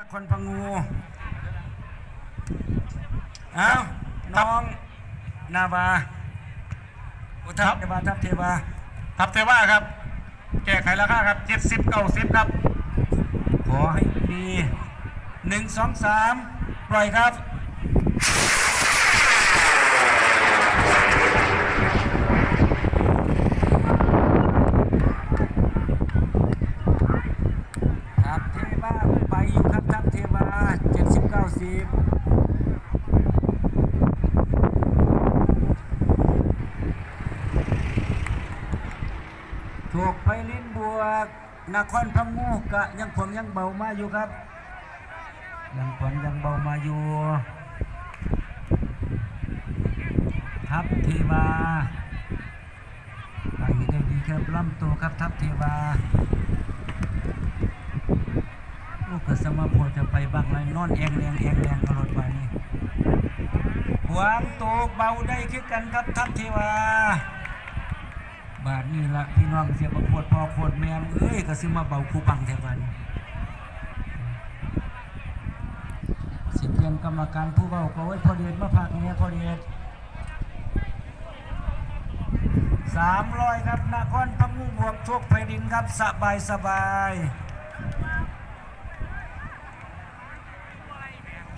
นครพงูอ้าวน้องนาวาอุทับเทวาทับเทวาทับเทว่าครับ แก้ไขราคาครับเจ็ดสิบเก้าสิบครับ ขอให้ดีหนึ่งสองสามปล่อยครับ ทับเทวาไปอยู่ครับทับเทวาเจ็ดสิบเก้าสิบถูกไปลิ้นบวกนครพงูกะยังผมยังเบามาอยู่ครับ ยังผมยังเบามาอยู่ ทับเทวาไปได้ดีครับลำตัวครับทับเทวา กกสมาพธิ์จะไปบักไรนอนเองแรงเองแรงตลอดไปนี่หวางโตเบาได้คือกันครับทัพเทวา บาทนี่ละพี่น้องเสียประโคตรพอโคตรแม่เอ้ยก็ซื้อมาเบาคูปังเทวันสิเพียงกรรมการผู้เบาก็ไว้พอเดียดมาพักเนี่ยพอเดียดสามร้อยครับนครพงูบวกโชคไพดินครับสบายสบาย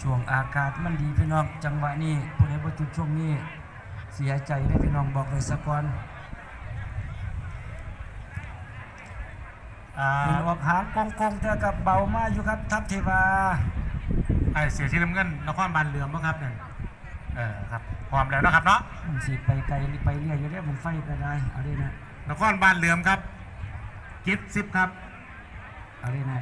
ช่วงอากาศมันดีพี่น้องจังหวะนี้ผู้ใดบ่จุดช่วงนี้เสียใจได้พี่น้องบอกเลยสะก่อนอ่าเป็นออกหางกงกงเท่ากับเบามาอยู่ครับ ทัพเทวาไอเสียที่น้ำเงินนครบานเหลือมบ้างครับเนี่ยเออครับพร้อมแล้วนะครับเนาะมันสิไปไกลไปเรื่อยอยู่ได้ผมไฟก็ได้เอาได้นะนครบานเหลือมครับกิฟสิบครับเอาได้นะ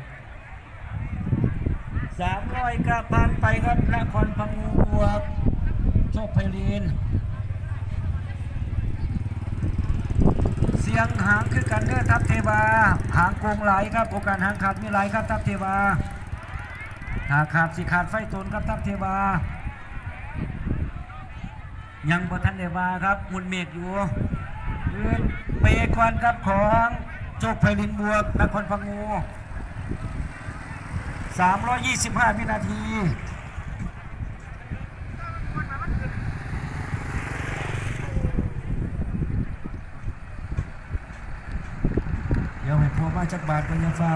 สามร้อยกับผ่านไปครับนครพงูบวกโชคไพลินเสียงหางคือกันเด้อทัพเทวา หางโกงไหลครับโอกาสหางขาดมีไหลครับทัพเทวาหากขาดสิขาดไฟตนครับทัพเทวา ยังบทันเดวาครับมุนเมฆอยู่ขึ้นเปก่อนครับของโจกไพลินบวกนครพงู 325 วินาทีเดี๋ยวให้พวกมาจากบาทกันยังเฝ้า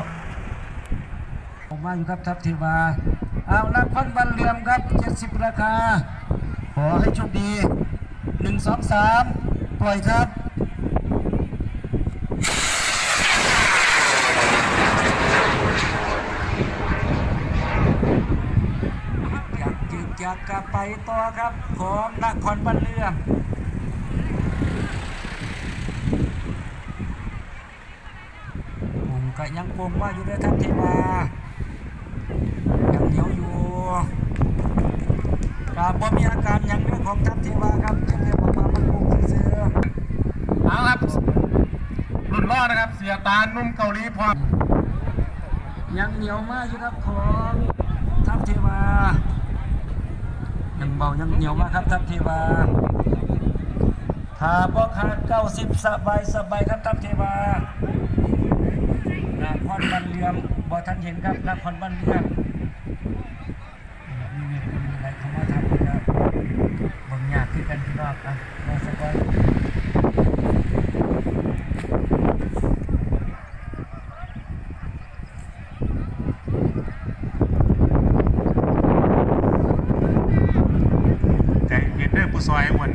ผมมาอยู่ครับทัพเทวาเอานักพันบันเหลี่ยมครับ 70 ราคา ขอให้โชคดี 1 2 3 ปล่อยครับ อยาก จึกอยากกลับไปต่อครับของนครบันเลื่อมผมก็ยังคงว่าอยู่ด้วยท่านเทวายังเหนียวอยู่กราบบ่มีอาการหยังเรื่องของท่านเทวาครับเพียงแต่ว่ามามันคงเสือเอาครับรุ่นล่อนะครับ เสียตานุ่มเกาหลีพร้อมยังเหนียวมากอยู่ครับของทัพเทวา ยังเบายังเหนียวมากครับทัพเทวาถาบ่ขาเก้าสิบสบายสบายครับทัพเทวานครบันเลียมบอท่านเห็นครับนครบันเลียมนี่มีอะไรเข้ามาทำครับบ่ยากคือกันพี่น้องอะรอสักก่อน ใจเย็นเด้อผู้ซอยให้หมด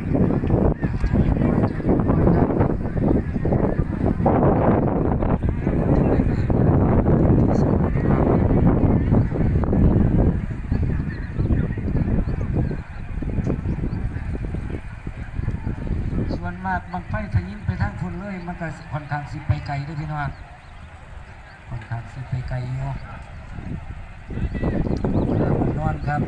ส่วนมากบางไฟทะยิงไปทางทุนเลย มันก็ ค่อนข้างสิไปไกลด้วยพี่น้องค่อนข้างสิไปไกลอยู่นอนครับ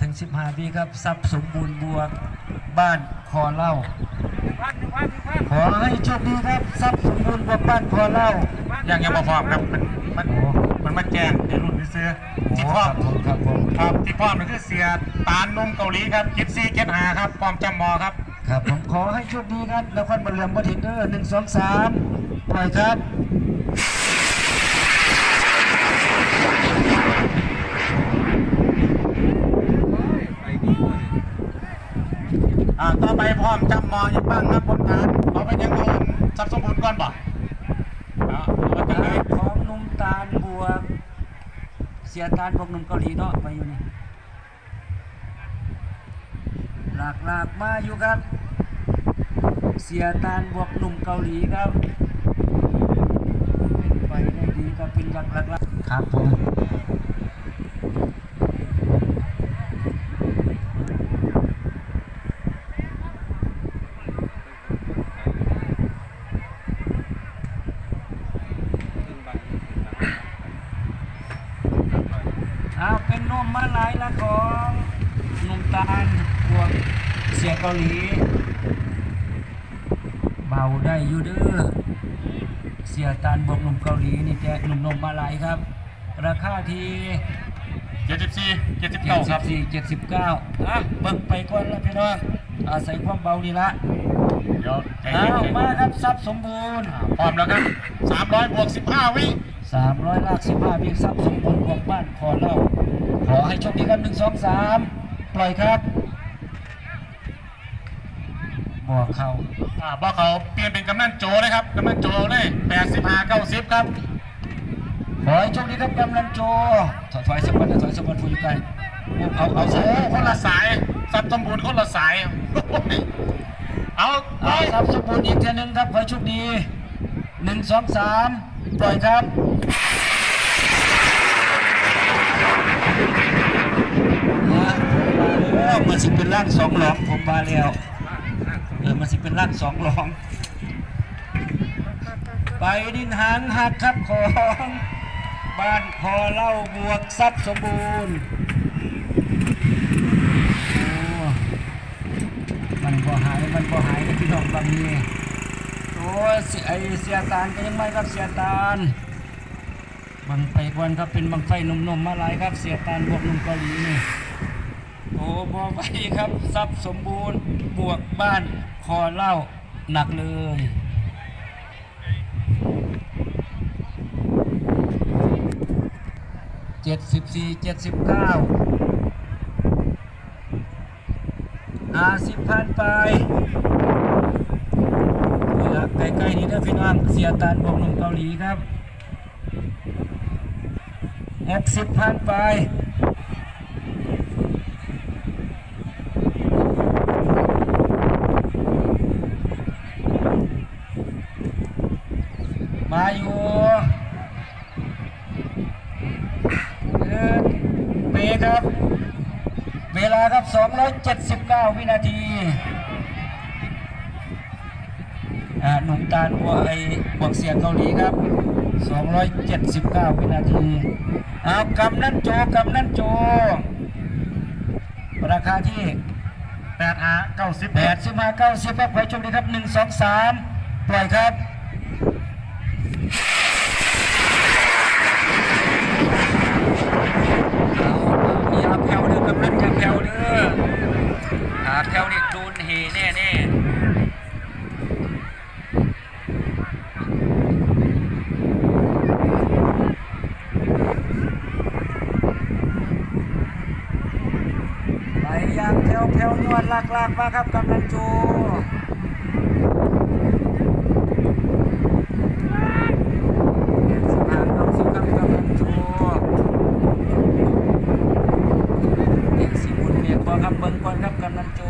ถึง 15วิครับทรัพย์สมบูรณ์บวกบ้านคคอเหล่า ขอให้โชคดีครับทรัพย์สมบูรณ์บวกบ้านคอเหล่ายังยังบ่พร้อมครับมันมันโอ้มันมาแจ้งในรุ่นที่ซื้อโอ้ที่พคร้อรัมบผมครับผมครับที่พร้อมนั่นคือเสียตาลนมเกาหลีครับกิฟซี่เกตหาครับพร้อมจำมอครับครับผมขอให้โชคดีครับนครบัลเลียมบัถินเดอร์หนึ่งสองสามปล่อยครับ อ่าต่ อไปพร้อมจำมออีกบ้างครับบนฐานเอาไปยังโดนทรัพย์สมบูรณ์ก่อนบ่เอาเอาจังเลยของหนุ่มตาลบวก เสียตาลบวกหนุ่มเกาหลีเนาะไปอยู่นี่หลากหลากมาอยู่ครับ เสียตาลบวกหนุ่มเกาหลีครับไปได้ดีครับเป็นหลักหลักหลักครับผมเอาเป็นน มมาหลายละของหนุ่มตาลบวกเสียเกาหลี เบาได้อยู่เด้อเสียตาลบวกหนุ่มเกาหลีนี่แกหนุ่มนมมาหลายครับ ราคาที่เจ็ดสิบสี่เจ็ดสิบเจ็เก้าดคสิรับบสี่เจ็ดสิบเก้าอะเบิ่งไปก่อนแล้วพี่น้องอาศัยความเบานี่ละเดี๋ยวใจเอาเย็นๆมาครับทรัพย์สมบูรณ์ พร้อมแล้วครับสามร้อยบวกสิบห้าวิ สามร้อยลากสิบห้าวิทรัพย์สมบูรณ์บวกบ้านคอเล่าขอให้โชคดีครับหนึ่งสองสามปล่อยครับบวกเขาอ่าบอกเขาเปลี่ยนเป็นกำนันโจเลยครับกำนันโจเลยแปดสิบห้าเก้าสิบครับขอให้โชคดีครับกำนันโจถอยถอยสักวันนะถอยสักวันผู้อยู่ไกลเอาเอาโอ้เอาโหเอาคนละสายสัตว์สมบูรณ์คนละสายเอาไปเอาครับสมบูรณ์อีกเทีนึงครับขอให้โชคดีหนึ่งสองสาม ปล่อยครับมันสิเป็นร่างสองหลองผมมาแล้วเออมันสิเป็นร่างสองหลอง ไปดินหางหักครับของบ้านคอเล่าบวกทรัพย์สมบูรณ์โอ้มันบ่หายมันบ่หายนะพี่น้องบางนี้ ยเสียไอเสียตาลก็ยังไม่ครับเสียตาลบังไปกวนครับเป็นบังไฟนมๆมาหลายครับ เสียตาลบวกนมเกาหลีนี่โอ้บ่ไหวครับทรัพย์สมบูรณ์บวกบ้านคอเล่าหนักเลยเจ็ดสิบสี่เจ็ดสิบเก้าห้าสิบพันไป ละใกล้ๆนี้นะพี่น้องเสียตานบวกหนุ่มเกาหลีครับหกสิบพันไปมาอยู่เบครับ เวลาครับ 279 วินาที หนุ่มตาลบวไอบวกเสียงเกาหลีครับ 279 วินาที เอากำนั่นโจกำนั่นโจ ราคาที่แปดห้าเก้าสิบ8 5 90ครับขอให้โชมดีครับ 1 2 3 ปล่อยครับ เอาอย่าแผ่วเด้อกำนันอย่าแผ่วเด้อหาแผ่วนี่โดนเฮแน่แน่ๆไปอย่างแผ่วแผ่วนวลลากลากมาครับกำนันโจเจ็ดสิบห้าเก้าสิบครับกำนันโจ เด็กสิบุญเมียก่อนครับเบิ่งก่อนครับกำนันโจ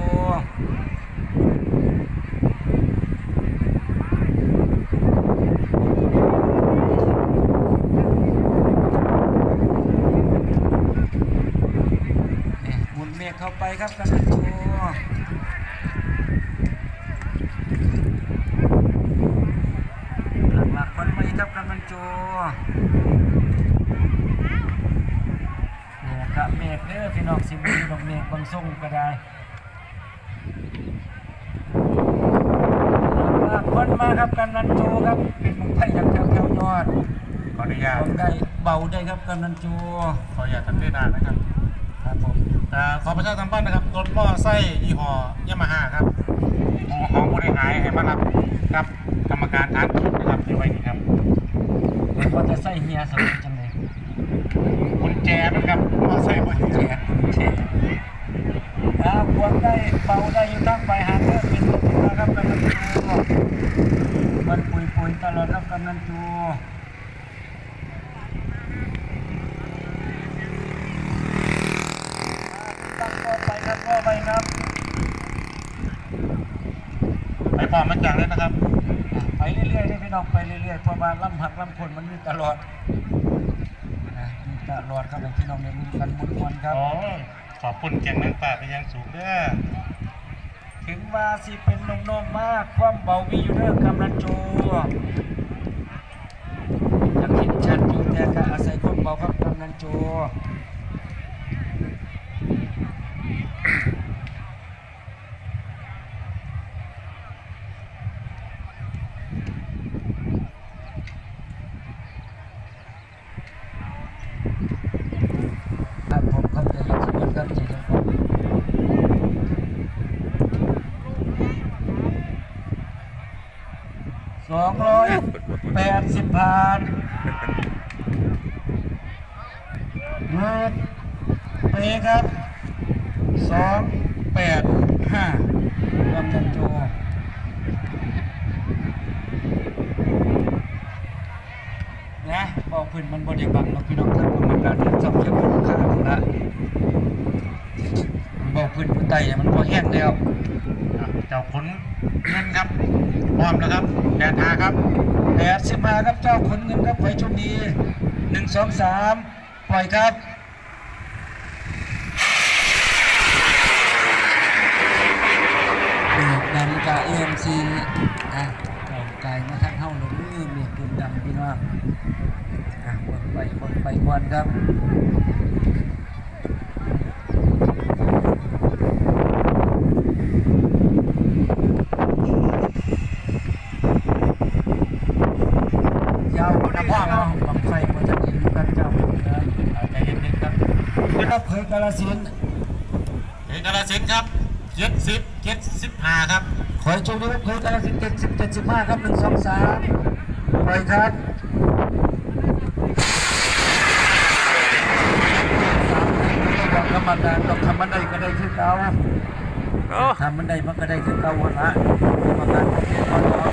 นี่บุญเมียเข้าไปครับกำนันโจหลักๆคนไม่ครับกำ นันโจเนี่ยครับเมฆเด้อพี่น้องสิบุญดอกเมฆบางส่งก็ได้มาครับกำนันโจครับเป็นมุงไผ่จากแถวแถวยอดขออนุญาตเบาได้เบาได้ครับกำนันโจขออนุญาตทันทีนานนะครับครับผมอ่าขอประชาสัมพันธ์นะครับรถมอไซค์ยี่ห้อยามาฮ่าครับของของผู้ได้หายให้มารับครับ กรรมการทานจุดนะครับที่ไว้นี่ครับเห็น ว่าจะใส่เฮียสนุกจังเลยกุญแจนะครับมอไซค์กุญแจเช่ครับพวงได้เบาได้อยู่ทั้งใบหางเริ่มเป็นตัวนะครับกำนันโจมันปุยปุยๆตลอดครับกำนันโจตั้งก็ไปครับก็ไปครับ ไปพร้อมมันจังเลยนะครับ ไปเรื่อยๆเลยพี่น้องไปเรื่อยๆเพราะว่าล่ำหักล่ำคนมันมีตลอดนะมีตลอดครับให้พี่น้องได้มีกันมุนมนๆครับอ๋อขอบคุณแกงนั่งป่าเป็นอยังสูงเด้อถึงว่าสิเป็นนมนมๆมากความเบามีอยู่เรื่องกำลังโจยังเห็นชัดอยู่แต่ก็อาศัยความเบาครับกำลังโจครับผมเข้าใจอยังสมบูรณ์ครับใจเย็นครับ สองร้อยแปด สิบผ่านเงินเปครับสองแปดห้ากำลังโจนะบอกพื้นมันบริบังเราพี่น้องท่านผู้มีการเรียนสอบเกี่ยวกับค่าของละบอกพื้นผู้ไต่มันก็แห้งแล้วเจ้าขนเงินครับพร้อมแล้วครับแดนทาครับ แปดสิบมาครับเจ้าขนเงินครับขอให้โชคดีหนึ่งสองสามปล่อยครับเอกนาฬิกาเอ็มซีอะเก่าไก่มาทางเฮ้าลงมือเมียปืนดำพี่น้องอะคนไปคนไปควันครับยาวนะพ่อเนาะบังไฟมันจะกินกันเจ้านะ อ่าใจเย็นๆครับ ครับเผยกาลสินธุ์เอกราชสินครับเจ็ดสิบเจ็ดสิบห้าครับขอให้โชคดีครับเผยกาลสินเจ็ดสิบเจ็ดสิบห้าครับหนึ่งสองสามปล่อยครับสามบอกกรรมการต้องทำมันได้ก็ได้คือเก่าทำมันได้มันก็ได้คือเก่าหัวละกรรมการต้องเรียนก่อนเนาะ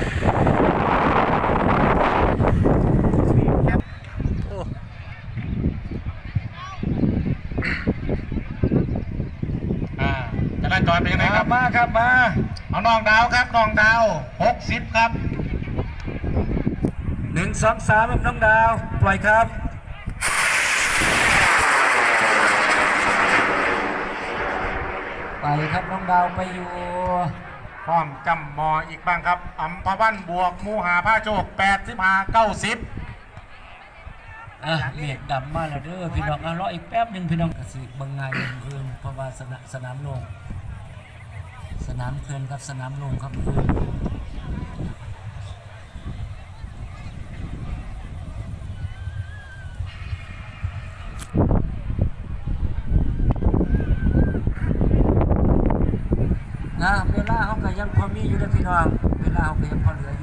อ่า จราจรเป็นยังไงครับมาครับมาเอาน้องดาวครับน้องดาวหกสิบครับหนึ่งสองสามครับน้องดาวปล่อยครับไปครับน้องดาวไปอยู่พร้อมจำมออีกบ้างครับอัมพวันบวกมูหาผ้าโจกแปดสิบห้าเก้าสิบอะเมฆดำมาแล้วเด้อพี่น้องอะรออีกแป๊บหนึ่งพี่น้องกสิเบังไงายเพิ่มเพราะว่าสนามสนามโลงส นามเคืนครับสนามลงครับเพิ่มนะเวลาเขาก็ยังพอมีอยู่เด้อพี่น้องเวลาเขาก็ยังพอเหลืออยู่